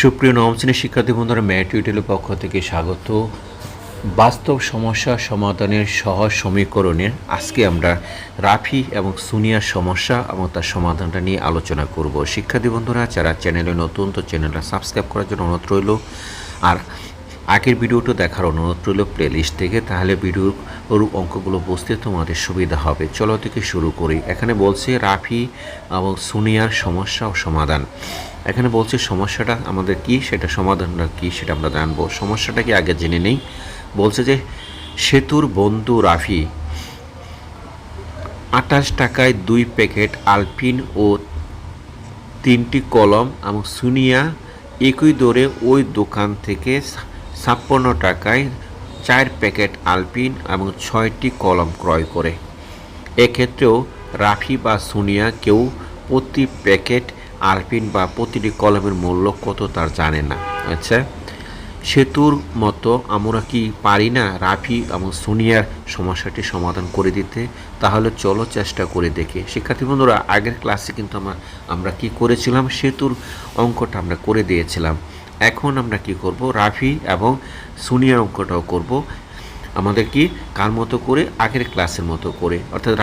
সুপ্রিয় নবম শ্রেণির শিক্ষার্থী বন্ধুরা ম্যাট ইউটিলের পক্ষ থেকে স্বাগত। বাস্তব সমস্যা সমাধানের সহজ সমীকরণের আজকে আমরা রাফি এবং সুনিয়ার সমস্যা এবং তার সমাধানটা নিয়ে আলোচনা করব। শিক্ষার্থী বন্ধুরা, যারা চ্যানেলে নতুন, তো চ্যানেলটা সাবস্ক্রাইব করার জন্য অনুরোধ রইল। আর আগের ভিডিওটা দেখার অনুরোধ রইল প্লেলিস্ট থেকে, তাহলে ভিডিওর ওর অঙ্কগুলো বুঝতে তোমাদের সুবিধা হবে। চলো থেকে শুরু করি। এখানে বলছে রাফি এবং সুনিয়ার সমস্যা ও সমাধান। এখানে বলছে সমস্যাটা আমাদের কি, সেটা সমাধানটা কি সেটা আমরা জানব। সমস্যাটা কি আগে জেনে নেই। বলছে যে, সেতুর বন্ধু রাফি, আঠাশ টাকায় দুই প্যাকেট আলপিন ও তিনটি কলম এবং সুনিয়া একই দরে ওই দোকান থেকে ছাপ্পান্ন টাকায় চার প্যাকেট আলপিন এবং ছয়টি কলম ক্রয় করে। এক্ষেত্রেও রাফি বা সুনিয়া কেউ প্রতি প্যাকেট আলপিন বা প্রতিটি কলমের মূল্য কত তার জানে না আচ্ছা? সেতুর মতো আমরা কি পারি না রাফি এবং সোনিয়ার সমস্যাটি সমাধান করে দিতে? তাহলে চলো চেষ্টা করে দেখি। শিক্ষার্থী বন্ধুরা, আগের ক্লাসে কিন্তু আমরা আমরা কি করেছিলাম? সেতুর অঙ্কটা আমরা করে দিয়েছিলাম। এখন আমরা কি করব? রাফি এবং সুনিয়ার অঙ্কটাও করব। আমাদের কি কার মতো করে? আগের ক্লাসের মতো করে। অর্থাৎ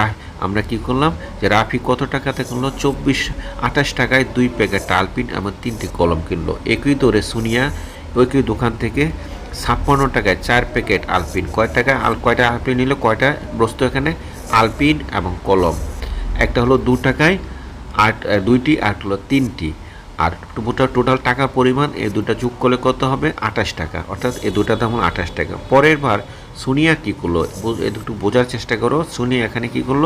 আমরা কি করলাম যে রাফি কত টাকাতে কিনলো? চব্বিশ, আঠাশ টাকায় দুই প্যাকেট আলপিন এবং তিনটি কলম কিনলো। একই দরে সুনিয়া, একই দোকান থেকে ছাপ্পান্ন টাকায় চার প্যাকেট আলপিন। কয় টাকা? আল কয়টা আলপিন নিল? কয়টা বস্তু এখানে? আলপিন এবং কলম। একটা হলো দু টাকায় আট দুইটি, আর হলো তিনটি। আর টোটাল টোটাল টাকার পরিমাণ এই দুটা যোগ করলে কত হবে? আঠাশ টাকা। অর্থাৎ এই দুটা দাম আঠাশ টাকা। পরের বার সুনিয়া কী করল? একটু বোঝার চেষ্টা করো। সুনিয়া এখানে কী করল?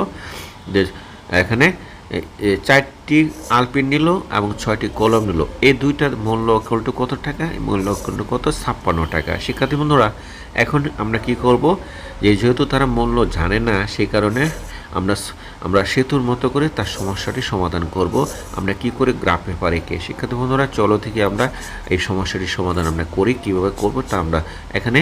যে এখানে চারটি আলপিন নিল এবং ছয়টি কলম নিল। এই দুইটার মূল্য অক্ষরটু কত টাকা? মূল্য অক্ষরটু কত? ছাপ্পান্ন টাকা। শিক্ষার্থী বন্ধুরা, এখন আমরা কি করব? যে যেহেতু তারা মূল্য জানে না, সেই কারণে আমরা আমরা সেতুর মতো করে তার সমস্যাটি সমাধান করব। আমরা কি করে গ্রাফ পেপার এঁকে? শিক্ষার্থী বন্ধুরা, চলো থেকে আমরা এই সমস্যাটির সমাধান আমরা করি, কীভাবে করব তা আমরা এখানে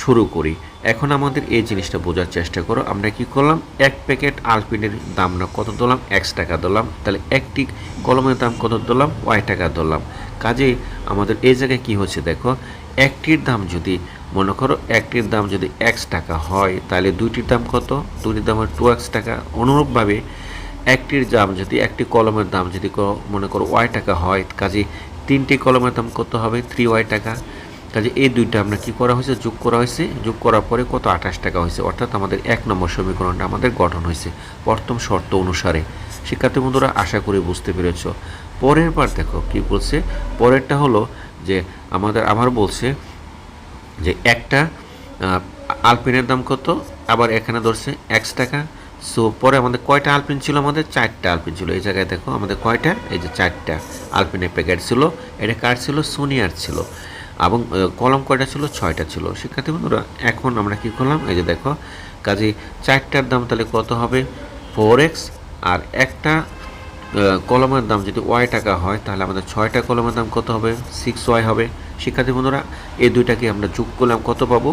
শুরু করি। এখন আমাদের এই জিনিসটা বোঝার চেষ্টা করো। আমরা কি করলাম? এক প্যাকেট আলপিনের দাম না কত দিলাম? এক্স টাকা দিলাম। তাহলে একটি কলমের দাম কত দিলাম? ওয়াই টাকা দিলাম। কাজে আমাদের এই জায়গায় কি হচ্ছে দেখো, একটির দাম যদি মনে করো, একটির দাম যদি এক্স টাকা হয়, তাহলে দুইটির দাম কত? দুইটির দাম টু এক্স টাকা। অনুরূপভাবে একটির দাম যদি, একটি কলমের দাম যদি মনে করো ওয়াই টাকা হয়, কাজে তিনটি কলমের দাম কত হবে? থ্রি ওয়াই টাকা। কাজে এই দুইটা আমরা কি করা হয়েছে? যোগ করা হয়েছে। যোগ করার পরে কত? আঠাশ টাকা হয়েছে। অর্থাৎ আমাদের এক নম্বর সমীকরণটা আমাদের গঠন হয়েছে প্রথম শর্ত অনুসারে। শিক্ষার্থী বন্ধুরা, আশা করি বুঝতে পেরেছ। পরের বার দেখো কি বলছে? পরেরটা হলো যে আমাদের আবার বলছে যে একটা আলপিনের দাম কত? আবার এখানে ধরছে একশ টাকা। সো, পরে আমাদের কয়টা আলপিন ছিল? আমাদের চারটা আলপিন ছিল। এই জায়গায় দেখো আমাদের কয়টা? এই যে চারটা আলপিনের প্যাকেট ছিল। এটা কার ছিল? সোনিয়ার ছিল। এবং কলম কয়টা ছিল? ছয়টা ছিল। শিক্ষার্থী বন্ধুরা, এখন আমরা কি করলাম? এই যে দেখো, কাজে চারটার দাম তাহলে কত হবে? ফোর এক্স আর একটা কলমের দাম যদি ওয়াই টাকা হয়, তাহলে আমাদের ছয়টা কলমের দাম কত হবে? সিক্স ওয়াই হবে। শিক্ষার্থী বন্ধুরা, এই দুইটাকে আমরা যোগ করলাম? কত পাবো?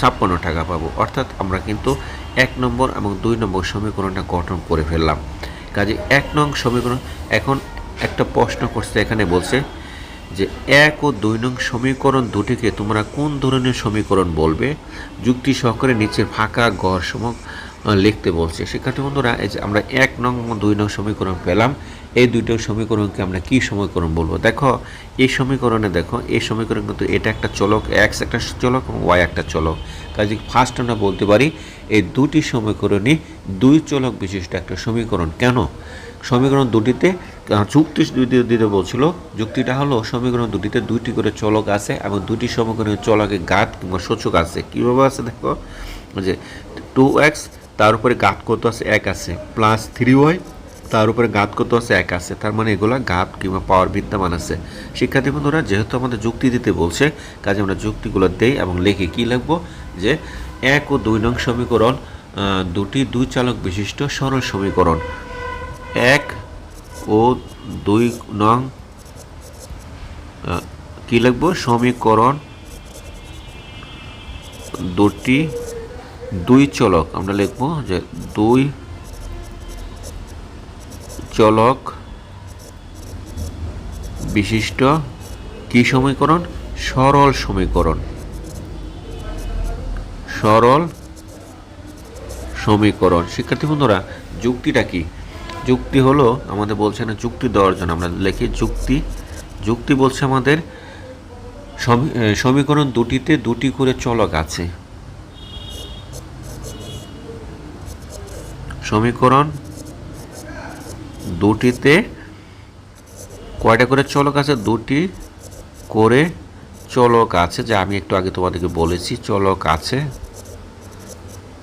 ছাপ্পান্ন টাকা পাবো। অর্থাৎ আমরা কিন্তু এক নম্বর এবং দুই নম্বর সমীকরণটা গঠন করে ফেললাম। কাজে, এক নং সমীকরণ, এখন একটা প্রশ্ন করছে, এখানে বলছে যে এক ও দুই নং সমীকরণ দুটিকে তোমরা কোন ধরনের সমীকরণ বলবে? যুক্তি সহকারে নিচের ফাঁকা গড় সম লিখতে বলছে। শিক্ষার্থী বন্ধুরা, এই যে আমরা এক নং দুই নং সমীকরণ পেলাম। এই দুইটা সমীকরণকে আমরা কি সমীকরণ বলব? দেখো, এই সমীকরণে দেখো, এই সমীকরণ কিন্তু এটা একটা চলক এক্স একটা চলক এবং ওয়াই একটা চলক। কাজে ফার্স্ট আমরা বলতে পারি, এই দুটি সমীকরণই দুই চলক বিশিষ্ট একটা সমীকরণ। কেন? সমীকরণ দুটিতে যুক্তি দিতে বলছিল, যুক্তিটা হলো সমীকরণ দুটিতে দুইটি করে চলক আছে এবং দুটি সমীকরণের চলকে গাত কিংবা সূচক আছে। কীভাবে আছে দেখো? যে টু এক্স তার উপরে গাত কত আছে? এক আছে। প্লাস থ্রি ওয়াই তার উপরে গাত কত আছে? এক আছে। তার মানে এগুলো গাত কিংবা পাওয়ার বিদ্যমান আছে। শিক্ষার্থী বন্ধুরা, যেহেতু আমাদের যুক্তি দিতে বলছে, কাজে আমরা যুক্তিগুলো দেই এবং লিখে কী লিখব? যে এক ও দুই নং সমীকরণ দুটি দুই চালক বিশিষ্ট সরল সমীকরণ। এক ও দুই নং কী লিখব? সমীকরণ দুটি, দুই চলক। আমরা লিখব যে দুই চলক বিশিষ্ট কি সমীকরণ? সরল সমীকরণ। সরল সমীকরণ। শিক্ষার্থী বন্ধুরা, যুক্তিটা কি? যুক্তি হলো, আমাদের বলছে না যুক্তি দেওয়ার জন্য, আমরা লিখি যুক্তি। যুক্তি বলছে আমাদের, সমী- সমীকরণ দুটিতে দুটি করে চলক আছে। সমীকরণ দুটিতে কয়টা করে চলক আছে? দুটি করে চলক আছে, যা আমি একটু আগে তোমাদেরকে বলেছি, চলক আছে।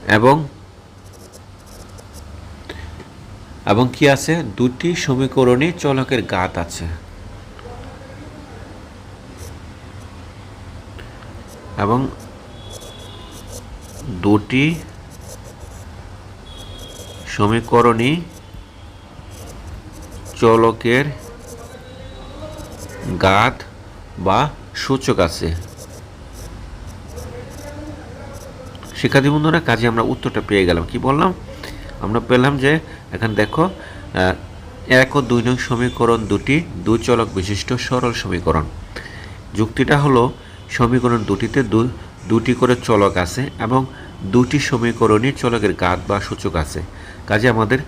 এবং এবং কি আছে? দুটি সমীকরণে চলকের গাত আছে। এবং দুটি সমীকরণই চলকের গাত বা সূচক আছে। শিক্ষার্থী বন্ধুরা, কাজে আমরা উত্তরটা পেয়ে গেলাম। কি বললাম? আমরা পেলাম যে এখানে দেখো এক ও দুই নং সমীকরণ দুটি, দুই চলক বিশিষ্ট সরল সমীকরণ। যুক্তিটা হলো, সমীকরণ দুটিতে দুটি করে চলক আছে এবং দুটি সমীকরণই চলকের গাত বা সূচক আছে। কাজে আমাদের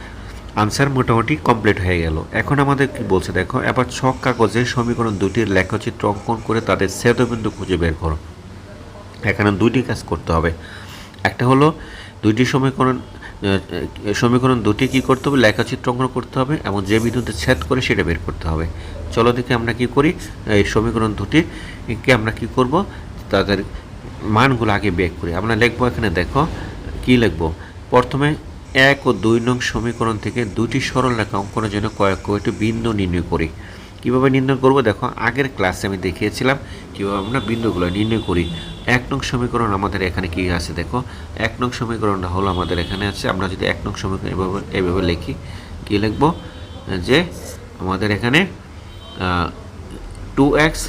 আনসার মোটামুটি কমপ্লিট হয়ে গেল। এখন আমাদের কি বলছে দেখো, এবার ছক কাগজে সমীকরণ দুটির লেখচিত্র অঙ্কন করে তাদের ছেদবিন্দু খুঁজে বের করো। এখানে দুইটি কাজ করতে হবে। একটা হলো, দুইটি সমীকরণ সমীকরণ দুটি কি করতে হবে? লেখাচিত্র অঙ্কন করতে হবে। এবং যে বিন্দুতে ছেদ করে সেটা বের করতে হবে। চলো দেখে আমরা কি করি? এই সমীকরণ দুটিকে আমরা কি করব? তাদের মানগুলো আগে বের করি। আমরা লিখব এখানে, দেখো, কি লিখব? প্রথমে এক ও দুই নং সমীকরণ থেকে দুটি সরল রেখা অঙ্কনের জন্য কয়েক কয়েকটি বিন্দু নির্ণয় করি। কীভাবে নির্ণয় করব? দেখো, আগের ক্লাসে আমি দেখিয়েছিলাম কীভাবে আমরা বিন্দুগুলো নির্ণয় করি। এক নং সমীকরণ আমাদের এখানে কি আছে? দেখো, এক নং সমীকরণটা হলো আমাদের এখানে আছে। আমরা যদি এক নং সমীকরণ এভাবে এভাবে লিখি, কী লিখব? যে আমাদের এখানে টু এক্স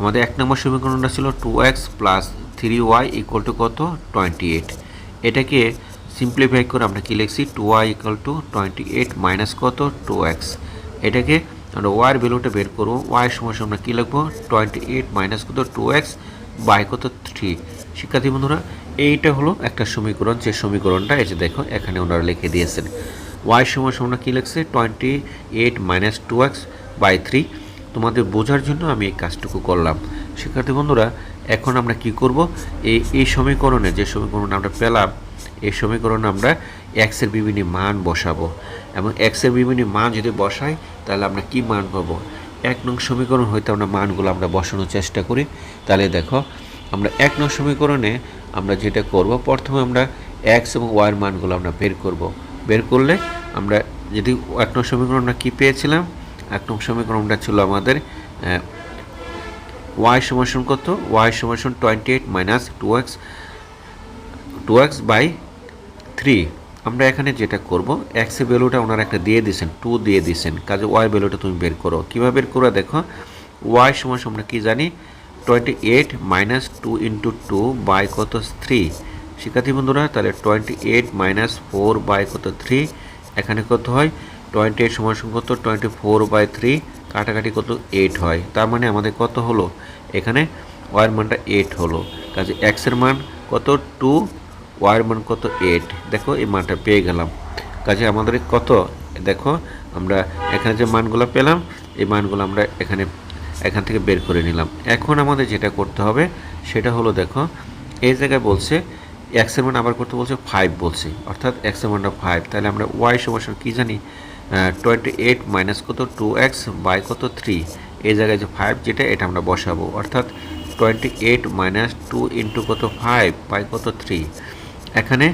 আমাদের এক নম্বর সমীকরণটা ছিল two x plus three y equal to কত? টোয়েন্টি এইট এটাকে সিম্পলিফাই করে আমরা কী লিখছি? Two y equal to twenty eight minus কত? টু এক্স এটাকে আমরা ওয়াইয়ের ভ্যালুটা বের করব। ওয়াইয়ের সমস্যা আমরা কী লিখব? টোয়েন্টি এইট মাইনাস কত? টু এক্স বাই কত? থ্রি শিক্ষার্থী বন্ধুরা, এইটা হলো একটা সমীকরণ। যে সমীকরণটা, এই যে দেখো, এখানে ওনারা লিখে দিয়েছেন। ওয়াই সমস্যা আমরা কী লিখছে? Twenty eight minus two x by three তোমাদের বোঝার জন্য আমি এই কাজটুকু করলাম। শিক্ষার্থী বন্ধুরা, এখন আমরা কি করব? এই এই সমীকরণে যে সমীকরণ আমরা পেলাম, এই সমীকরণে আমরা এক্সের বিভিন্ন মান বসাবো। এবং এক্সের বিভিন্ন মান যদি বসাই, তাহলে আমরা কি মান পাবো? এক নং সমীকরণ হইতে আমরা মানগুলো আমরা বসানোর চেষ্টা করি। তাহলে দেখো, আমরা এক নং সমীকরণে আমরা যেটা করব, প্রথমে আমরা এক্স এবং ওয়াইয়ের মানগুলো আমরা বের করব। বের করলে আমরা যদি এক নং সমীকরণ আমরা কী পেয়েছিলাম? এক নং সমীকরণটা ছিল আমাদের ওয়াই সমাসন কত? Y সমাসন twenty eight minus two x two x by three আমরা এখানে যেটা করব এক্সের ভ্যালুটা ওনারা একটা দিয়ে দিয়েছেন টু দিয়ে দিয়েছেন, কাজে ওয়াই ভ্যালুটা তুমি বের করো। কীভাবে বের করো দেখো ওয়াই সমাস আমরা কী জানি twenty eight minus two into two by কত থ্রি শিক্ষার্থী বন্ধুরা, তাহলে twenty eight minus four by কত থ্রি এখানে কত হয় টোয়েন্টি এইট সমান কত টোয়েন্টি ফোর বাই থ্রি কাটাকাটি কত এইট হয়। তার মানে আমাদের কত হলো, এখানে ওয়ার মানটা এইট হলো। কাজে এক্সের মান কত? টু ওয়ার মান কত এইট দেখো, এই মানটা পেয়ে গেলাম। কাজে আমাদের কত? দেখো, আমরা এখানে যে মানগুলো পেলাম, এই মানগুলো আমরা এখানে, এখান থেকে বের করে নিলাম। এখন আমাদের যেটা করতে হবে, সেটা হলো দেখো, এই জায়গায় বলছে এক্সের মান আবার করতে বলছে ফাইভ বলছে। অর্থাৎ এক্সের মানটা ফাইভ তাহলে আমরা ওয়াই সমস্যা কী জানি? টোয়েন্টি এইট মাইনাস কত? টু এক্স বাই কত? থ্রি এই জায়গায় যে ফাইভ যেটা, এটা আমরা বসাবো। অর্থাৎ twenty eight minus two into কত? ফাইভ বাই কত? থ্রি এখানে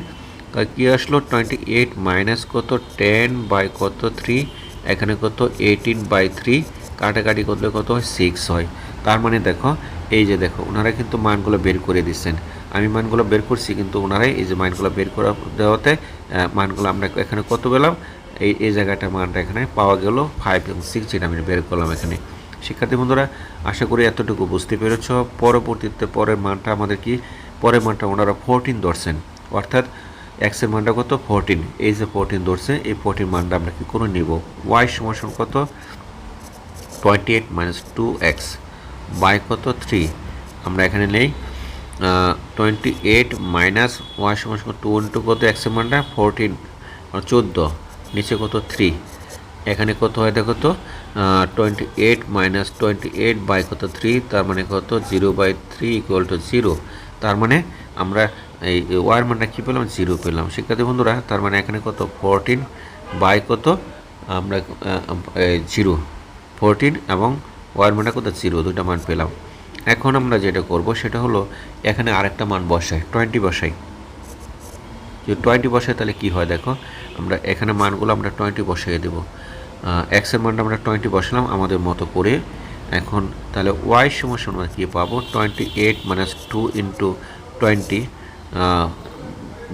কী আসলো? টোয়েন্টি এইট মাইনাস কত? টেন বাই কত? থ্রি এখানে কত? এইটিন বাই থ্রি কাটাকাটি করলে কত হয়? সিক্স হয়। তার মানে দেখো, এই যে দেখো, ওনারা কিন্তু মানগুলো বের করে দিচ্ছেন। আমি মানগুলো বের করছি কিন্তু ওনারাই এই যে মানগুলো বের করা দেওয়াতে মানগুলো আমরা এখানে কত পেলাম? এই এই জায়গাটা মানটা এখানে পাওয়া গেল ফাইভ এবং সিক্স যেটা আমি বের করলাম এখানে। শিক্ষার্থী বন্ধুরা, আশা করি এতটুকু বুঝতে পেরেছ। পরবর্তীতে পরের মানটা আমাদের কি? পরের মানটা ওনারা ফোরটিন ধরছেন। অর্থাৎ এক্সের মানটা কত? ফোরটিন এই যে ফোরটিন ধরছে, এই ফোরটিন মানটা আমরা কি করে নিব? ওয়াই সমান কত? Twenty eight minus two x by কত? থ্রি আমরা এখানে নেই। টোয়েন্টি এইট মাইনাস ওয়াই সমান টু ইন্টু কত? এক্সের মানটা? ফোরটিন চোদ্দ। নিচে কত? থ্রি এখানে কত হয় দেখো তো? Twenty eight minus twenty eight by কত? থ্রি তার মানে কত? Zero by three equal to zero তার মানে আমরা এই ওয়ার মানটা কী পেলাম? জিরো পেলাম। শিক্ষার্থী বন্ধুরা, তার মানে এখানে কত? ফোরটিন বাই কত? আমরা জিরো ফোরটিন এবং ওয়ার মানটা কত? জিরো দুটা মান পেলাম। এখন আমরা যেটা করব, সেটা হলো এখানে আরেকটা মান বসাই টোয়েন্টি বসাই। যদি টোয়েন্টি বসাই, তাহলে কী হয় দেখো? আমরা এখানে মানগুলো আমরা টোয়েন্টি বসিয়ে দেবো। এক্সের মানটা আমরা টোয়েন্টি বসালাম আমাদের মতো করে। এখন তাহলে ওয়াই সমস্যা আমরা কী পাবো? Twenty eight minus two into twenty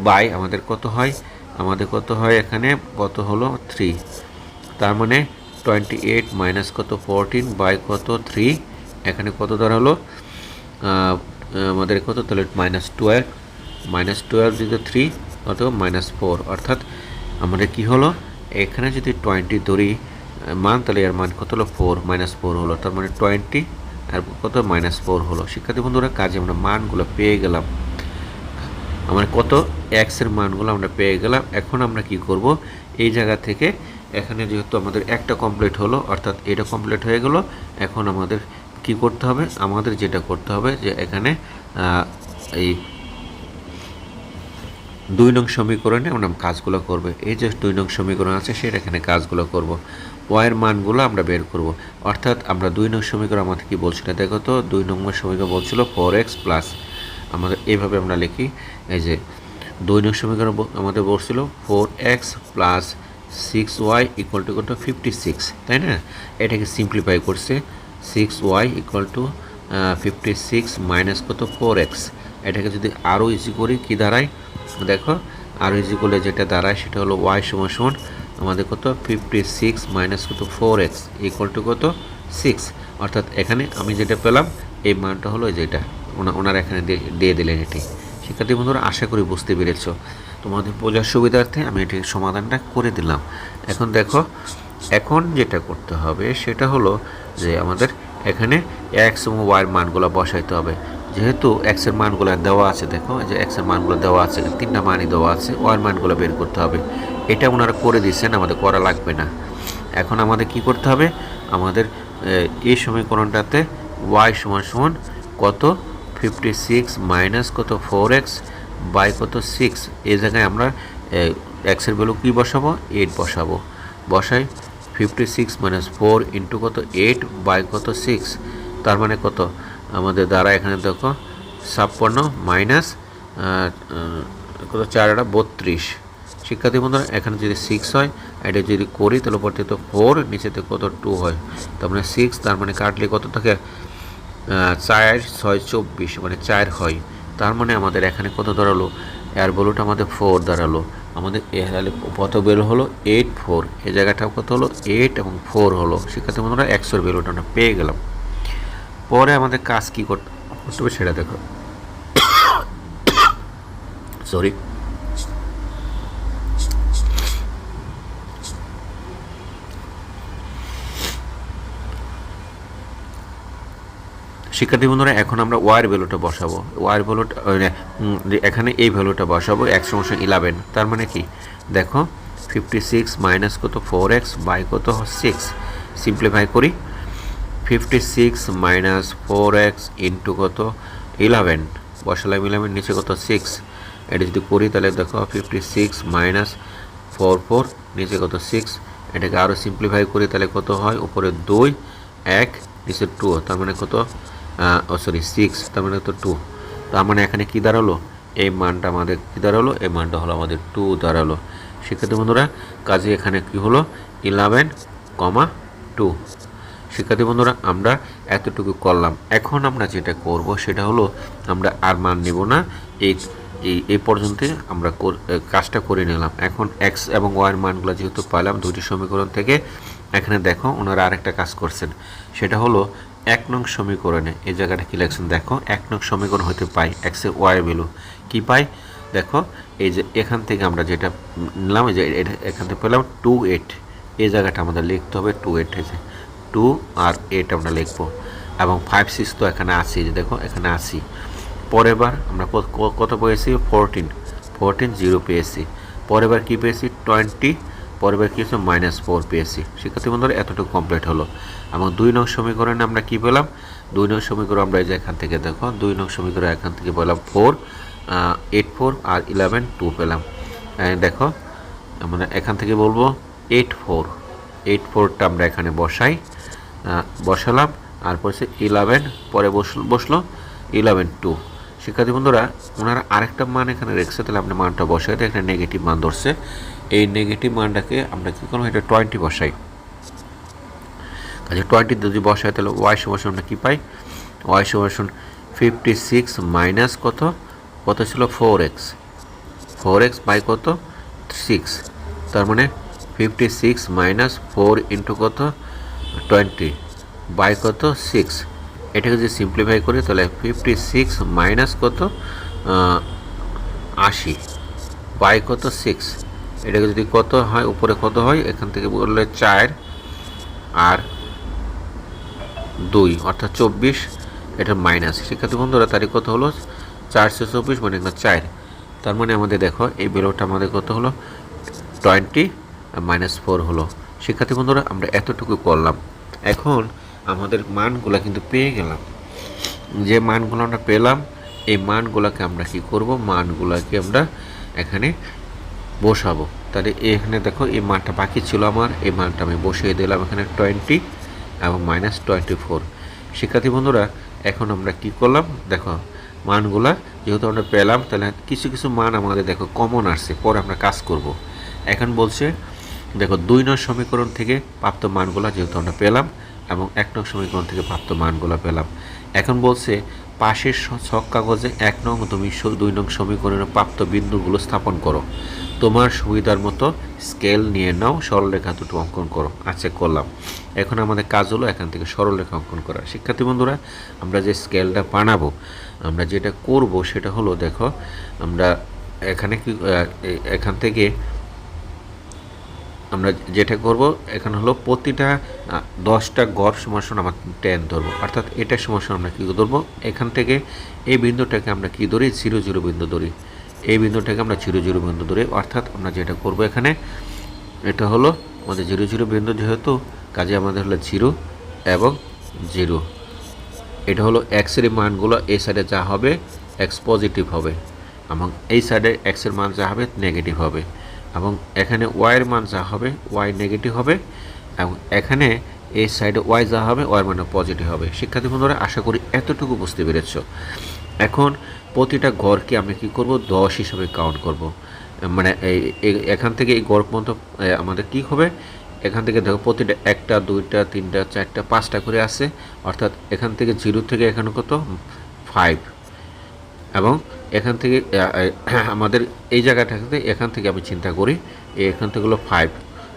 by, আমাদের কত হয়? আমাদের কত হয় এখানে? কত হলো? থ্রি তার মানে টোয়েন্টি এইট মাইনাস কত? ফোরটিন বাই কত? থ্রি এখানে কত ধরা হলো? আমাদের কত? তাহলে মাইনাস টুয়েলভ মাইনাস টুয়েলভ যদি থ্রি কত মাইনাস ফোর অর্থাৎ আমাদের কি হলো? এখানে যদি টোয়েন্টি ধরি মান, তাহলে এর মান কত হলো? ফোর মাইনাস ফোর হলো। তার মানে টোয়েন্টি আর কত? মাইনাস ফোর হলো। শিক্ষার্থী বন্ধুরা, কাজে আমরা মানগুলো পেয়ে গেলাম। আমরা কত? এক্সের মানগুলো আমরা পেয়ে গেলাম। এখন আমরা কি করব? এই জায়গা থেকে এখানে যেহেতু আমাদের একটা কমপ্লিট হলো, অর্থাৎ এটা কমপ্লিট হয়ে গেল, এখন আমাদের কি করতে হবে? আমাদের যেটা করতে হবে যে এখানে এই দুই নং সমীকরণে আমরা কাজগুলো করবে। এই যে দুই নং সমীকরণ আছে, সেটা এখানে কাজগুলো করব। ওয়ের মানগুলো আমরা বের করব। অর্থাৎ আমরা দুই নং সমীকরণ আমাদের কি বলছিল? দেখো তো, দুই নম্বর সমীকরণ বলছিল ফোর এক্স প্লাস আমাদের এইভাবে আমরা লিখি। এই যে নং সমীকরণ আমাদের বলছিল four x plus six y equal to to fifty six তাই না? এটাকে সিম্পলিফাই করছে six y equal to fifty six minus কত? ফোর এক্স এটাকে যদি আরও ইজি করি, কী দাঁড়ায়? দেখো, আরও ইজি করলে যেটা দাঁড়ায় সেটা হলো ওয়াই সমান সমান আমাদের কত? ফিফটি সিক্স মাইনাস কত? ফোর এক্স ইকুয়াল টু কত? সিক্স অর্থাৎ এখানে আমি যেটা পেলাম, এই মানটা হলো যেটা ওনারা এখানে দিয়ে দিলেন এটি। শিক্ষার্থী বন্ধুরা, আশা করি বুঝতে পেরেছ। তোমাদের বোঝার সুবিধার্থে আমি এটির সমাধানটা করে দিলাম। এখন দেখো, এখন যেটা করতে হবে সেটা হলো যে আমাদের এখানে এক্স এবং ওয়াইয়ের মানগুলো বসাইতে হবে। যেহেতু এক্সের মানগুলো দেওয়া আছে, দেখো যে এক্সের মানগুলো দেওয়া আছে তিনটা মানই দেওয়া আছে ওয়ার মানগুলো বের করতে হবে। এটা ওনারা করে দিচ্ছেন আমাদের করা লাগবে না। এখন আমাদের কি করতে হবে? আমাদের এই সমীকরণটাতে ওয়াই সমান সমান কত? ফিফটি সিক্স মাইনাস কত ফোর এক্স বাই কত সিক্স এই জায়গায় আমরা এক্সের ভ্যালু কী বসাবো? এইট বসাবো। বসাই fifty six minus four into কত? এইট বাই কত সিক্স তার মানে কত? আমাদের দ্বারা এখানে দেখো, ছাপ্পান্ন মাইনাস কত? চারটা বত্রিশ। শিক্ষার্থী বন্ধুরা, এখানে যদি সিক্স হয়, এটা যদি করি, তাহলে পড়তে তো ফোর নিচেতে কত? টু হয়। তার মানে সিক্স তার মানে কাটলে কত থাকে? চার ছয় চব্বিশ মানে চার হয়। তার মানে আমাদের এখানে কত দাঁড়াল? এয়ার বলুটা আমাদের ফোর দাঁড়াল। আমাদের তাহলে কত বেল হলো? এইট ফোর এই জায়গাটা কত হলো? এইট এবং ফোর হলো। শিক্ষার্থী বন্ধুরা একশোর বেলুটা আমরা পেয়ে গেলাম। পরে আমাদের কাজ কী করতে হবে সেটা দেখো। সরি শিক্ষার্থী বন্ধুরা, এখন আমরা ওয়ার ভ্যালুটা বসাবো। ওয়ার ভ্যালুটা এখানে এই ভ্যালুটা বসাবো এক সমস্যা ইলেভেন তার মানে কি? দেখো ফিফটি সিক্স মাইনাস কত? ফোর এক্স বাই কত? সিক্স সিম্পলিফাই করি। Fifty six minus four x into কত? ইলেভেন বসালাম ইলেভেন নিচে কত? সিক্স এটা যদি করি, তাহলে দেখো fifty six minus four four নিচে কত? সিক্স এটাকে আরও সিম্পলিফাই করি, তাহলে কত হয়? উপরে দুই, এক, নিচে টু তার মানে কত? ও সরি সিক্স তার মানে তো টু তার মানে এখানে কী দাঁড়াল? এই মানটা আমাদের কী দাঁড়াল? এই মানটা হলো আমাদের টু দাঁড়াল। শিক্ষার্থী বন্ধুরা, কাজে এখানে কি হলো? ইলেভেন কমা টু শিক্ষার্থী বন্ধুরা, আমরা এতটুকু করলাম। এখন আমরা যেটা করব সেটা হলো, আমরা আর মান নেব না। এই এই এই পর্যন্ত আমরা কাজটা করে নিলাম। এখন এক্স এবং ওয়ার মানগুলো যেহেতু পাইলাম দুটি সমীকরণ থেকে, এখানে দেখো ওনারা আরেকটা কাজ করছেন। সেটা হলো এক নং সমীকরণে। এই জায়গাটা কি লেখছেন? দেখো, এক নং সমীকরণ হতে পাই এক্সের ওয়াই ভ্যালু কী পাই? দেখো, এই যে এখান থেকে আমরা যেটা নিলাম যে এখান থেকে পেলাম টু এইট এই জায়গাটা আমাদের লিখতে হবে টু এইট হয়েছে টু আর এইট আমরা লিখব। এবং ফাইভ সিক্স তো এখানে আছি যে দেখো, এখানে আছি। পরের বার আমরা কত- পেয়েছি? ফোরটিন ফোরটিন জিরো পেয়েছি। পরের বার কী পেয়েছি? টোয়েন্টি পরের বার কী হচ্ছে মাইনাস ফোর পেয়েছি। শিক্ষার্থী বন্ধুরা, এতটুকু কমপ্লিট হলো। এবং দুই নং সমীকরণে আমরা কী পেলাম? দুই নং সমীকরণ আমরা এই যে এখান থেকে দেখো, দুই নং সমীকরণ এখান থেকে পেলাম ফোর এইট ফোর আর ইলেভেন টু পেলাম। দেখো মানে এখান থেকে বলব এইট ফোর এইট ফোরটা আমরা এখানে বসাই বসালাম, আর পরে ইলেভেন পরে বসল বসল ইলেভেন টু শিক্ষার্থী বন্ধুরা, ওনারা আরেকটা মান এখানে রেখেছে, তাহলে আমরা মানটা বসাই এখানে নেগেটিভ মান ধরছে। এই নেগেটিভ মানটাকে আমরা কী করব? এটা টোয়েন্টি বসাই। কাজে টোয়েন্টি যদি বসাই, তাহলে ওয়াই সমান আমরা কী পাই? ওয়াই সমান ফিফটি সিক্স মাইনাস কত? কত ছিল? Four x four x by কত? সিক্স তার মানে fifty six minus four into কত? টোয়েন্টি বাই কত? সিক্স এটাকে যদি সিম্পলিফাই করি, তাহলে ফিফটি সিক্স মাইনাস কত? আশি। বাই কত? সিক্স এটাকে যদি কত হয়, উপরে কত হয়, এখান থেকে বললে চার আর দুই, অর্থাৎ চব্বিশ, এটা মাইনাস শিক্ষার্থী বন্ধুরা, তারিখ কত হলো? চারশো চব্বিশ মানে না চার। তার মানে আমাদের দেখো, এই বেলোটা আমাদের কত হলো? টোয়েন্টি মাইনাস ফোর হলো। শিক্ষার্থী বন্ধুরা, আমরা এতটুকু করলাম। এখন আমাদের মানগুলো কিন্তু পেয়ে গেলাম। যে মানগুলো আমরা পেলাম, এই মানগুলোকে আমরা কি করব? মানগুলোকে আমরা এখানে বসাবো। তাহলে এখানে দেখো, এই মানটা বাকি ছিল আমার, এই মানটা আমি বসিয়ে দিলাম এখানে টোয়েন্টি এবং মাইনাস টোয়েন্টি ফোর শিক্ষার্থী বন্ধুরা, এখন আমরা কি করলাম? দেখো, মানগুলা যেহেতু আমরা পেলাম, তাহলে কিছু কিছু মান আমাদের দেখো কমন আসছে, পরে আমরা কাজ করব। এখন বলছে, দেখো দুই নং সমীকরণ থেকে প্রাপ্ত মানগুলা যেহেতু আমরা পেলাম এবং এক নং সমীকরণ থেকে প্রাপ্ত মানগুলো পেলাম। এখন বলছে, পাশের ছক কাগজে এক নং তুমি দুই নং সমীকরণের প্রাপ্ত বিন্দুগুলো স্থাপন করো। তোমার সুবিধার মতো স্কেল নিয়ে নাও, সরলরেখা দুটো অঙ্কন করো। আচ্ছা করলাম। এখন আমাদের কাজ হলো এখান থেকে সরলরেখা অঙ্কন করা। শিক্ষার্থী বন্ধুরা, আমরা যে স্কেলটা বানাবো, আমরা যেটা করব সেটা হলো, দেখো, আমরা এখানে কি এখান থেকে আমরা যেটা করব, এখানে হলো প্রতিটা দশটা গড় সমান আমরা টেন ধরবো। অর্থাৎ এটা সমান আমরা কী ধরবো? এখান থেকে এই বিন্দুটাকে আমরা কী ধরি? জিরো জিরো বিন্দু ধরি। এই বিন্দুটাকে আমরা জিরো জিরো বিন্দু ধরে, অর্থাৎ আমরা যেটা করব এখানে, এটা হলো আমাদের জিরো জিরো বিন্দু যেহেতু, কাজে আমাদের হলো জিরো এবং জিরো। এটা হলো এক্সের মানগুলো এই সাইডে যা হবে এক্স পজিটিভ হবে এবং এই সাইডে এক্সের মান যা হবে নেগেটিভ হবে এবং এখানে ওয়াইয়ের মান যা হবে ওয়াই নেগেটিভ হবে এবং এখানে এই সাইডে ওয়াই যা হবে ওয়াইয়ের মানে পজিটিভ হবে। শিক্ষার্থী বন্ধুরা, আশা করি এতটুকু বুঝতে পেরেছ। এখন প্রতিটা গড়কে আমি কি করব? দশ হিসাবে কাউন্ট করব। মানে এখান থেকে এই গড় পর্যন্ত আমাদের কি হবে? এখান থেকে দেখো প্রতিটা একটা, দুইটা, তিনটা, চারটা, পাঁচটা করে আছে অর্থাৎ এখান থেকে জিরো থেকে এখানে কত? ফাইভ এবং এখান থেকে আমাদের এই জায়গাটা থেকে এখান থেকে আমি চিন্তা করি এখান থেকে হলো ফাইভ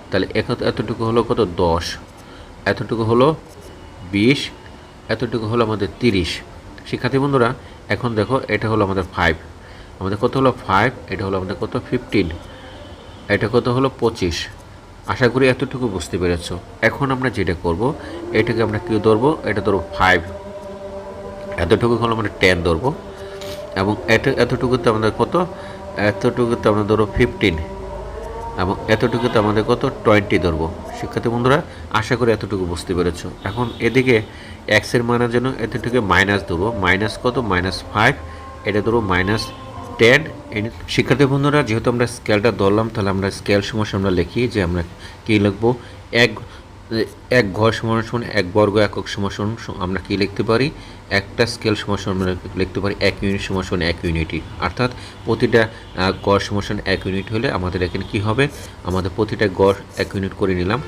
তাহলে এখান এতটুকু হলো কত? দশ। এতটুকু হলো বিশ। এতটুকু হলো আমাদের তিরিশ। শিক্ষার্থী বন্ধুরা এখন দেখো, এটা হলো আমাদের ফাইভ আমাদের কত হলো ফাইভ এটা হলো আমাদের কত? ফিফটিন এটা কত হলো? পঁচিশ। আশা করি এতটুকু বুঝতে পেরেছ। এখন আমরা যেটা করব, এটাকে আমরা কী ধরবো? এটা ধরবো ফাইভ এতটুকু হলো আমরা টেন ধরবো। এবং এটা এতটুকুতে আমাদের কত? এতটুকুতে আমরা ধরো ফিফটিন এবং এতটুকুতে আমাদের কত? টোয়েন্টি ধরবো। শিক্ষার্থী বন্ধুরা, আশা করি এতটুকু বুঝতে পেরেছ। এখন এদিকে এক্সের মানের জন্য এতটুকু মাইনাস ধরবো। মাইনাস কত? মাইনাস ফাইভ এটা ধরবো মাইনাস টেন শিক্ষার্থী বন্ধুরা, যেহেতু আমরা স্কেলটা ধরলাম, তাহলে আমরা স্কেল সমস্যা আমরা লিখি যে আমরা কী লিখব? এক এক ঘর সমান সমান, এক বর্গ একক সমান আমরা কি লিখতে পারি? একটা স্কেল সমান আমরা লিখতে পারি এক ইউনিট সমান এক ইউনিটই অর্থাৎ প্রতিটা গড় সমান এক ইউনিট হলে আমাদের এখানে কি হবে? আমাদের প্রতিটা গড় এক ইউনিট করে নিলাম।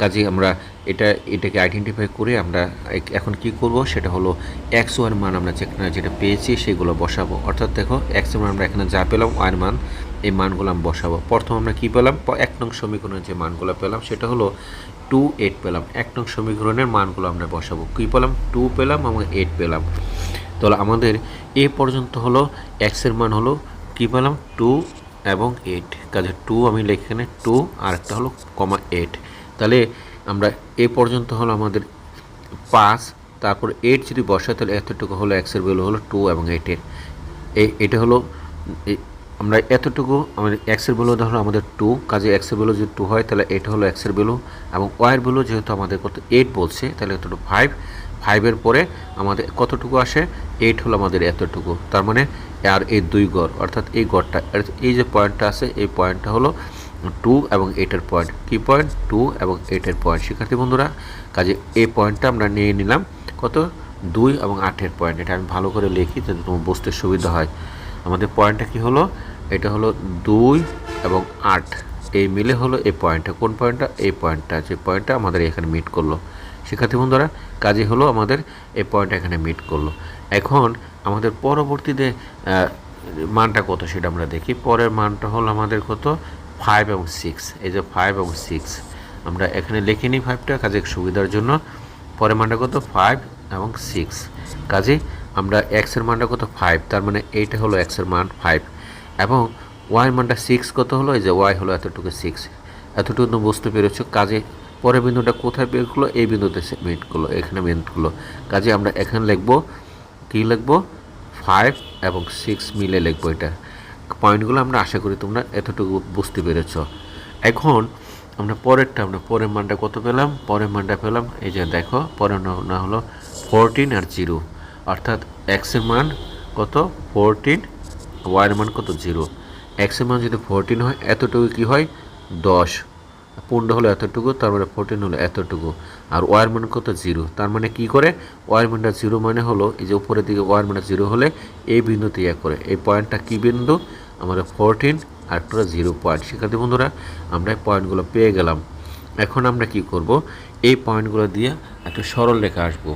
কাজে আমরা এটা, এটাকে আইডেন্টিফাই করে আমরা এখন কি করব? সেটা হলো এক্স ওয়ার মান আমরা যেখানে যেটা পেয়েছি সেগুলো বসাবো। অর্থাৎ দেখো এক্স মান আমরা এখানে যা পেলাম ওয়ার মান এই মানগুলো আমি বসাবো। প্রথম আমরা কী পেলাম? এক নং সমীকরণের যে মানগুলো পেলাম, সেটা হলো টু এইট পেলাম। এক নং সমীকরণের মানগুলো আমরা বসাবো। কী পেলাম? টু পেলাম এবং এইট পেলাম। তাহলে আমাদের এ পর্যন্ত হলো এক্সের মান হলো কী পেলাম? টু এবং এইট কাজে টু আমি লিখি এখানে টু আর একটা হলো কমা এইট তাহলে আমরা এ পর্যন্ত হলো আমাদের পাঁচ, তারপর এইট যদি বসাই, তাহলে এতটুকু হলো এক্সের ভ্যালু হলো টু এবং এইটের এই এটা হলো আমরা এতটুকু, আমাদের এক্সের ভ্যালু হলো আমাদের টু কাজে এক্সের ভ্যালু যদি টু হয়, তাহলে এটা হলো এক্সের ভ্যালু এবং ওয়াইয়ের ভ্যালু যেহেতু আমাদের কত এইট বলছে, তাহলে এতটুকু ফাইভ ফাইভের পরে আমাদের কতটুকু আসে? এইট হলো আমাদের এতটুকু, তার মানে আর এই দুই গড়, অর্থাৎ এই গড়টা এই যে পয়েন্টটা আছে, এই পয়েন্টটা হলো টু এবং এইটের পয়েন্ট কি পয়েন্ট টু এবং এইটের পয়েন্ট শিক্ষার্থী বন্ধুরা, কাজে এই পয়েন্টটা আমরা নিয়ে নিলাম, কত? দুই এবং আটের পয়েন্ট এটা আমি ভালো করে লিখি যাতে তোমার বুঝতে সুবিধা হয়। আমাদের পয়েন্টটা কি হলো? এটা হলো দুই এবং আট। এই মিলে হলো এই পয়েন্টটা। কোন পয়েন্টটা? এই পয়েন্টটা যে পয়েন্টটা আমাদের এখানে মিট করল। শিক্ষার্থী বন্ধুরা, কাজে হলো আমাদের এই পয়েন্ট এখানে মিট করল। এখন আমাদের পরবর্তীতে মানটা কত সেটা আমরা দেখি। পরের মানটা হলো আমাদের কত? ফাইভ এবং সিক্স এই যে ফাইভ এবং সিক্স আমরা এখানে লিখে নিই ফাইভটা কাজে সুবিধার জন্য। পরের মানটা কত? ফাইভ এবং সিক্স কাজে আমরা এক্সের মানটা কত? ফাইভ তার মানে এইটা হলো এক্সের মান ফাইভ এবং ওয়াই মানটা সিক্স কত হলো? এই যে ওয়াই হলো এতটুকু সিক্স এতটুকু তুমি বুঝতে পেরেছ? কাজে পরের বিন্দুটা কোথায় বের করল? এই বিন্দুতে মিট করল, এখানে মিট করল। কাজে আমরা এখানে লিখব, কী লিখব? ফাইভ এবং সিক্স মিলে লিখব এটা। পয়েন্টগুলো আমরা আশা করি তোমরা এতটুকু বুঝতে পেরেছ। এখন আমরা পরেরটা, আমরা পরের মানটা কত পেলাম? পরের মানটা পেলাম, এই যে দেখো, পরের না হলো ফোরটিন আর জিরো অর্থাৎ এক্সের মান কত? ফোরটিন ওয়াইয়ের মান কত? জিরো এক্সের মান যদি ফোরটিন হয়, এতটুকু কি হয়? দশ। পূর্ণ হলো এতটুকু, তার মানে ফোরটিন হলো এতটুকু। আর ওয়ার মান কত? জিরো তার মানে কি করে? ওয়ার মানটা জিরো মানে হলো, এই যে উপরের দিকে ওয়ার মানটা জিরো হলে এই বিন্দুতে ইয়ে করে। এই পয়েন্টটা কি বিন্দু? আমাদের ফোরটিন আর একটা জিরো পয়েন্ট শিক্ষার্থী বন্ধুরা, আমরা এই পয়েন্টগুলো পেয়ে গেলাম। এখন আমরা কি করব? এই পয়েন্টগুলো দিয়ে একটা সরল রেখা আসব।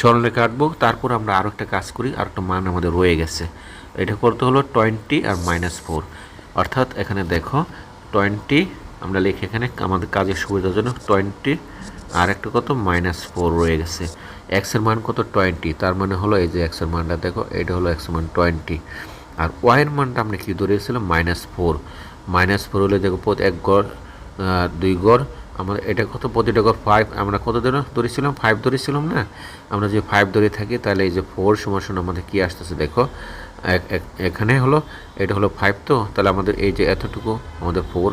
সরল রেখা আঁকবো তারপর আমরা আরও একটা কাজ করি আর একটা মান আমাদের রয়ে গেছে। এটা করতে হলো টোয়েন্টি আর মাইনাস ফোর অর্থাৎ এখানে দেখো টোয়েন্টি আমরা লিখি এখানে আমাদের কাজের সুবিধার জন্য টোয়েন্টি আর একটা কত? মাইনাস ফোর রয়ে গেছে। এক্সের মান কত? টোয়েন্টি তার মানে হলো এই যে এক্সের মানটা দেখো, এটা হলো এক্সের মান টোয়েন্টি আর ওয়াইয়ের মানটা আমরা কী ধরেছিলাম? মাইনাস ফোর মাইনাস ফোর হলে দেখো প্রতি এক গড় দুই গড়, আমরা এটা কত? প্রতিটা গড় ফাইভ আমরা কত ধরেছিলাম? ফাইভ ধরেছিলাম না? আমরা যে ফাইভ ধরে থাকি তাহলে এই যে ফোর সমান আমাদের কী আসতেছে দেখো? এখানে হলো, এটা হলো ফাইভ তো, তাহলে আমাদের এই যে এতটুকু, আমাদের ফোর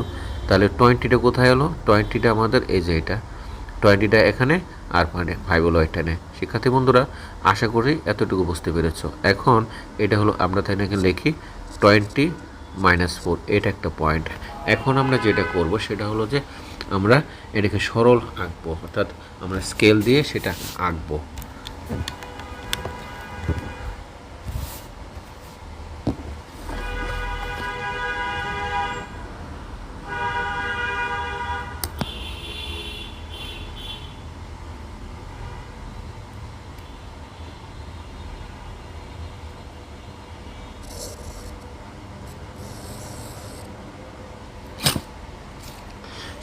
তাহলে টোয়েন্টিটা কোথায় হলো? টোয়েন্টিটা আমাদের এই যে এটা টোয়েন্টিটা এখানে, আর মানে ফাইভ হলো এখানে। শিক্ষার্থী বন্ধুরা, আশা করি এতটুকু বুঝতে পেরেছ। এখন এটা হলো, আমরা তাই নাকি লিখি টোয়েন্টি মাইনাস ফোর এটা একটা পয়েন্ট এখন আমরা যেটা করব, সেটা হলো যে আমরা এটাকে সরল আঁকবো, অর্থাৎ আমরা স্কেল দিয়ে সেটা আঁকবো।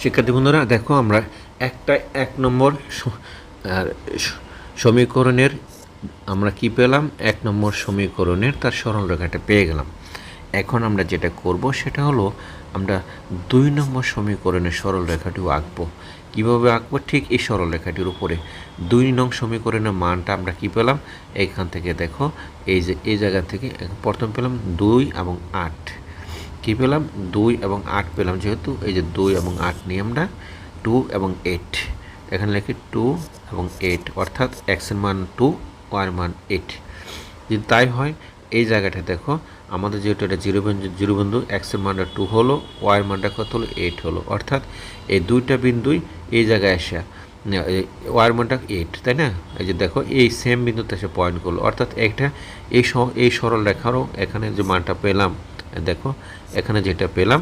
শিক্ষার্থী বন্ধুরা দেখো আমরা একটা এক নম্বর সমীকরণের আমরা কি পেলাম? এক নম্বর সমীকরণের তার সরল রেখাটা পেয়ে গেলাম। এখন আমরা যেটা করব সেটা হলো আমরা দুই নম্বর সমীকরণের সরল রেখাটিও আঁকবো। কীভাবে আঁকবো? ঠিক এই সরল রেখাটির উপরে। দুই নং সমীকরণের মানটা আমরা কি পেলাম? এইখান থেকে দেখো, এই যে, এই জায়গা থেকে প্রথম পেলাম দুই এবং আট। কী পেলাম? দুই এবং আট পেলাম যেহেতু, এই যে দুই এবং আট নিয়ে আমরা টু এবং এইট এখানে লিখি টু এবং এইট অর্থাৎ এক্সের মান টু ওয়ার মান এইট যদি তাই হয়, এই জায়গাটা দেখো, আমাদের যেহেতু এটা জিরো বিন্দু জিরো বিন্দু এক্সের মানটা টু হলো ওয়ার মানটা কত হলো? এইট হলো। অর্থাৎ এই দুইটা বিন্দুই এই জায়গায় আসা। ওয়ার মানটা এইট তাই না? এই যে দেখো, এই সেম বিন্দুতে এসে পয়েন্ট করল। অর্থাৎ একটা এই এই সরল রেখারও এখানে যে মানটা পেলাম দেখো, এখানে যেটা পেলাম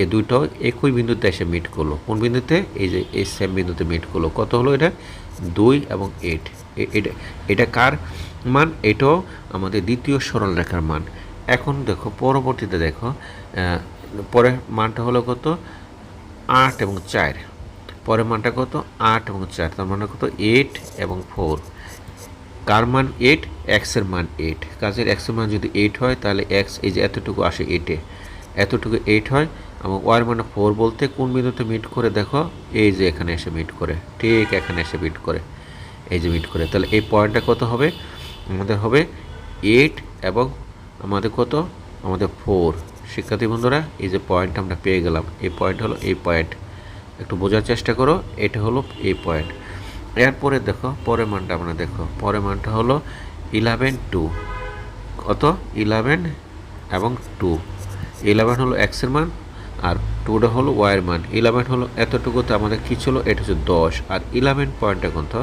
এই দুইটাও একই বিন্দুতে এসে মিট করল। কোন বিন্দুতে? এই যে এই সেম বিন্দুতে মিট করল। কত হলো এটা? দুই এবং এইট এটা এটা কার মান? এটাও আমাদের দ্বিতীয় সরল রেখার মান। এখন দেখো, পরবর্তীতে দেখো পরের মানটা হলো কত? আট এবং চার। পরের মানটা কত? আট এবং চার। তার মানে কত? এইট এবং ফোর কার মান এইট এক্সের মান এইট কাজের এক্সের মান যদি এইট হয়, তাহলে এক্স এই যে এতটুকু আসে এইটে এতটুকু এইট হয় এবং ওয়ার মানে ফোর বলতে কোন বিন্দুতে মিট করে দেখো? এই যে এখানে এসে মিট করে। ঠিক এখানে এসে মিট করে। এই যে মিট করে। তাহলে এই পয়েন্টটা কত হবে? আমাদের হবে এইট এবং আমাদের কত? আমাদের ফোর শিক্ষার্থী বন্ধুরা, এই যে পয়েন্ট আমরা পেয়ে গেলাম। এই পয়েন্ট হলো এই পয়েন্ট একটু বোঝার চেষ্টা করো, এটা হলো এই পয়েন্ট এরপরে দেখো, পরের মানটা আমরা দেখো। পরের মানটা হলো ইলেভেন টু কত? ইলেভেন এবং টু ইলেভেন হলো এক্সের মান, আর টুটা হলো ওয়াইয়ের মান। ইলেভেন হলো এতটুকুতে আমাদের কী ছিল? এটা হচ্ছে দশ। আর ইলেভেন পয়েন্টটা কোনটা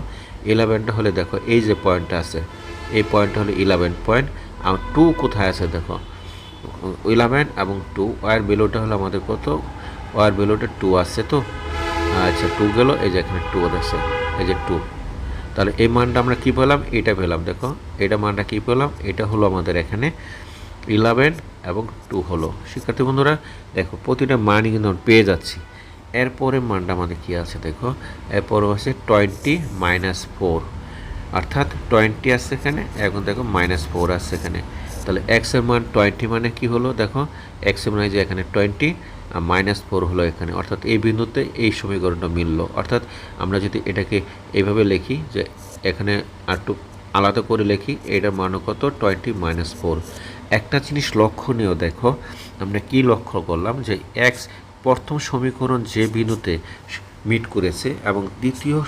ইলেভেনটা হলে দেখো, এই যে পয়েন্টটা আছে, এই পয়েন্টটা হলো ইলেভেন পয়েন্ট আর টু কোথায় আছে দেখো? ইলেভেন এবং টু ওয়ার বেলোটা হলো আমাদের কত? ওয়ার বেলোটা টু আসছে তো? আচ্ছা টু গেল, এই যে এখানে টু আছে। এই যে টু তাহলে এই মানটা আমরা কী পেলাম? এটা পেলাম, দেখো। এটা মানটা কী পেলাম? এটা হলো আমাদের এখানে ইলেভেন এবং টু হলো। শিক্ষার্থী বন্ধুরা, দেখো, প্রতিটা মানই কিন্তু আমরা পেয়ে যাচ্ছি। এরপরে মানটা আমাদের কী আছে, দেখো? এরপরে আছে টোয়েন্টি মাইনাস ফোর অর্থাৎ টোয়েন্টি আসছে এখানে, এখন দেখো মাইনাস ফোর আসছে এখানে। তাহলে এক্সের মান টোয়েন্টি মানে কি হলো? দেখো এক্সের মানে যে এখানে টোয়েন্টি মাইনাস ফোর হলো এখানে। অর্থাৎ এই বিন্দুতে এই সমীকরণটা মিললো। অর্থাৎ আমরা যদি এটাকে এইভাবে লিখি যে এখানে একটু আলাদা করে লিখি, এটার মানও কত? টোয়েন্টি মাইনাস ফোর একটা জিনিস লক্ষণীয় দেখো, আমরা কি লক্ষ্য করলাম? যে এক্স প্রথম সমীকরণ যে বিন্দুতে মিট করেছে এবং দ্বিতীয়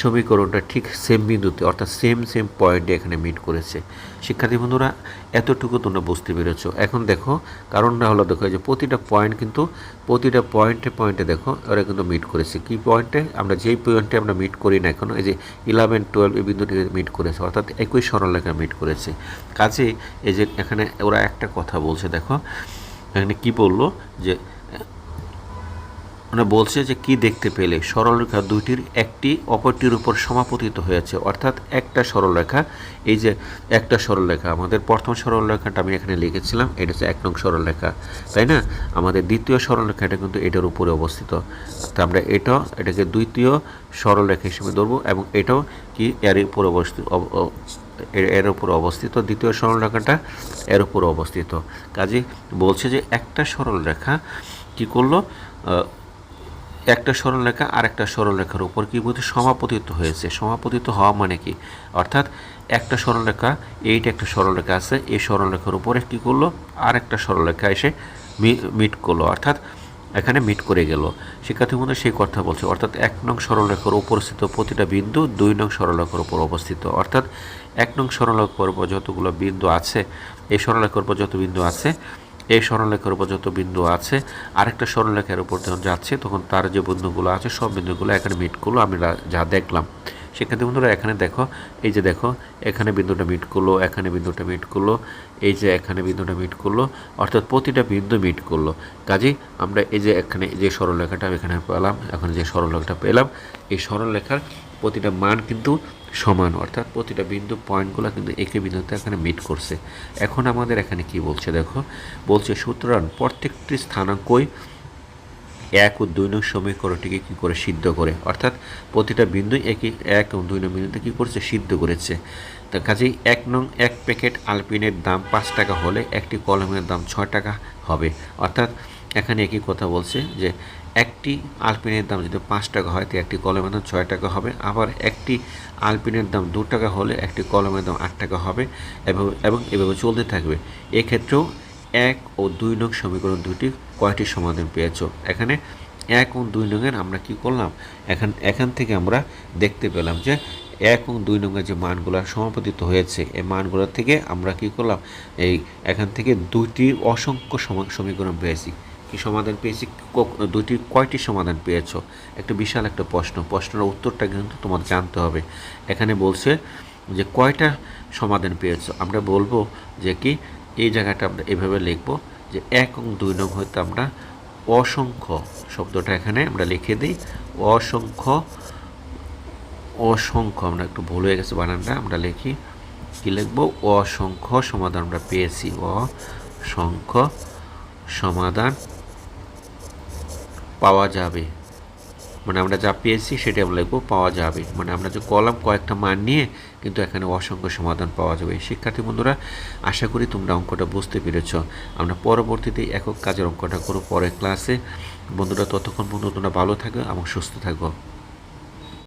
সমীকরণটা ঠিক সেম বিন্দুতে, অর্থাৎ সেম সেম পয়েন্টে এখানে মিট করেছে। শিক্ষার্থী বন্ধুরা, এতটুকু তোমরা বুঝতে পেরেছ। এখন দেখো, কারণটা হলো দেখো যে প্রতিটা পয়েন্ট কিন্তু, প্রতিটা পয়েন্টে পয়েন্টে দেখো, ওরা কিন্তু মিট করেছে। কি পয়েন্টে আমরা যেই পয়েন্টে আমরা মিট করি না এখন এই যে ইলেভেন টুয়েলভ এই বিন্দুটিকে মিট করেছে, অর্থাৎ একই সরলরেখা মিট করেছে। কাজে এই যে এখানে ওরা একটা কথা বলছে, দেখো, এখানে কি বলল? যে মানে বলছে যে কি দেখতে পেলে? সরলরেখা দুইটির একটি, অপরটির উপর সমাপতিত হয়েছে। অর্থাৎ একটা সরলরেখা এই যে একটা সরলরেখা আমাদের প্রথম সরলরেখাটা আমি এখানে লিখেছিলাম, এটা হচ্ছে এক নং সরলরেখা তাই না? আমাদের দ্বিতীয় সরলরেখাটা কিন্তু এটার উপরে অবস্থিত। তা আমরা এটা, এটাকে দ্বিতীয় সরলরেখা হিসেবে ধরবো এবং এটাও কি এর উপরে অবস্থিত এর- উপর অবস্থিত। দ্বিতীয় সরলরেখাটা এর উপর অবস্থিত। কাজে বলছে যে একটা সরলরেখা কি করল? একটা সরলরেখা আর একটা সরলরেখার উপর কি বলতে সমাপতিত হয়েছে? সমাপতিত হওয়া মানে কি? অর্থাৎ একটা সরলরেখা এইটা একটা সরলরেখা আছে, এই সরলরেখার উপরে কি করল? আর একটা সরলরেখা এসে মিট করল, অর্থাৎ এখানে মিট করে গেল। শিক্ষার্থী মধ্যে সেই কথা বলছে। অর্থাৎ এক নং সরলরেখার উপস্থিত প্রতিটা বিন্দু দুই নং সরলরেখার উপর অবস্থিত। অর্থাৎ এক নং সরলরেখার উপর যতগুলো বিন্দু আছে, এই সরলরেখার উপর যত বিন্দু আছে এই সরলরেখার উপর যত বিন্দু আছে, আরেকটা সরলরেখার উপর যখন যাচ্ছে, তখন তার যে বিন্দুগুলো আছে, সব বিন্দুগুলো এখানে মিট করল, আমি যা দেখলাম। সেক্ষেত্রে বন্ধুরা, এখানে দেখো, এই যে দেখো, এখানে বিন্দুটা মিট করল, এখানে বিন্দুটা মিট করল, এই যে এখানে বিন্দুটা মিট করল, অর্থাৎ প্রতিটা বিন্দু মিট করল। কাজেই আমরা এই যে এখানে যে সরলরেখাটা এখানে পেলাম, এখন যে সরলরেখাটা পেলাম, এই সরলরেখার প্রতিটা মান কিন্তু সমান, অর্থাৎ প্রতিটা বিন্দু পয়েন্টগুলো কিন্তু একই বিন্দুতে এখানে মিট করছে। এখন আমাদের এখানে কি বলছে দেখো? বলছে সুতরাং প্রত্যেকটি স্থানাঙ্কই এক ও দুই নং সমীকরণটিকে কী করে সিদ্ধ করে? অর্থাৎ প্রতিটা বিন্দু একই, এক ও দুই নং বিন্দুতে কী করছে? সিদ্ধ করেছে। তা কাজেই এক নং এক প্যাকেট আলপিনের দাম পাঁচ টাকা হলে একটি কলমের দাম ছয় টাকা হবে। অর্থাৎ এখানে একই কথা বলছে যে একটি আলপিনের দাম যদি পাঁচ টাকা হয় তো একটি কলমের দাম ছয় টাকা হবে। আবার একটি আলপিনের দাম দু টাকা হলে একটি কলমের দাম আট টাকা হবে এবং এবং এভাবে চলতে থাকবে। এক্ষেত্রেও এক ও দুই নং সমীকরণ দুটি কয়টি সমাধান পেয়েছ? এখানে এক ও দুই নংয়ের আমরা কি করলাম? এখান এখান থেকে আমরা দেখতে পেলাম যে এক এবং দুই নংয়ের যে মানগুলো সমাপতিত হয়েছে, এই মানগুলো থেকে আমরা কি করলাম? এই এখান থেকে দুইটি অসংখ্য সম- সমীকরণ পেয়েছি। কি সমাধান পেয়েছি? দুইটি, কয়টি সমাধান পেয়েছ? একটা বিশাল, একটা প্রশ্ন। প্রশ্নের উত্তরটা কিন্তু তোমার জানতে হবে। এখানে বলছে যে, কয়টা সমাধান পেয়েছ? আমরা বলব যে কি, এই জায়গাটা আমরা এভাবে লিখব যে, এক এবং দুই নং হইতে আমরা অসংখ্য শব্দটা এখানে আমরা লিখে দিই। অসংখ্য অসংখ্য, আমরা একটু ভুল হয়ে গেছে বানানটা, আমরা লিখি। কী লিখব? অসংখ্য সমাধান আমরা পেয়েছি। অসংখ্য সমাধান পাওয়া যাবে। মানে আমরা যা পেয়েছি সেটা আমরা লিখব, পাওয়া যাবে। মানে আমরা যে কলাম কয়েকটা মান নিয়ে কিন্তু এখানে অসংখ্য সমাধান পাওয়া যাবে। শিক্ষার্থী বন্ধুরা, আশা করি তোমরা অঙ্কটা বুঝতে পেরেছ। আমরা পরবর্তীতে একক কাজের অঙ্কটা করো পরের ক্লাসে বন্ধুরা, ততক্ষণ বন্ধু তোমরা ভালো থাকো এবং সুস্থ থাকো।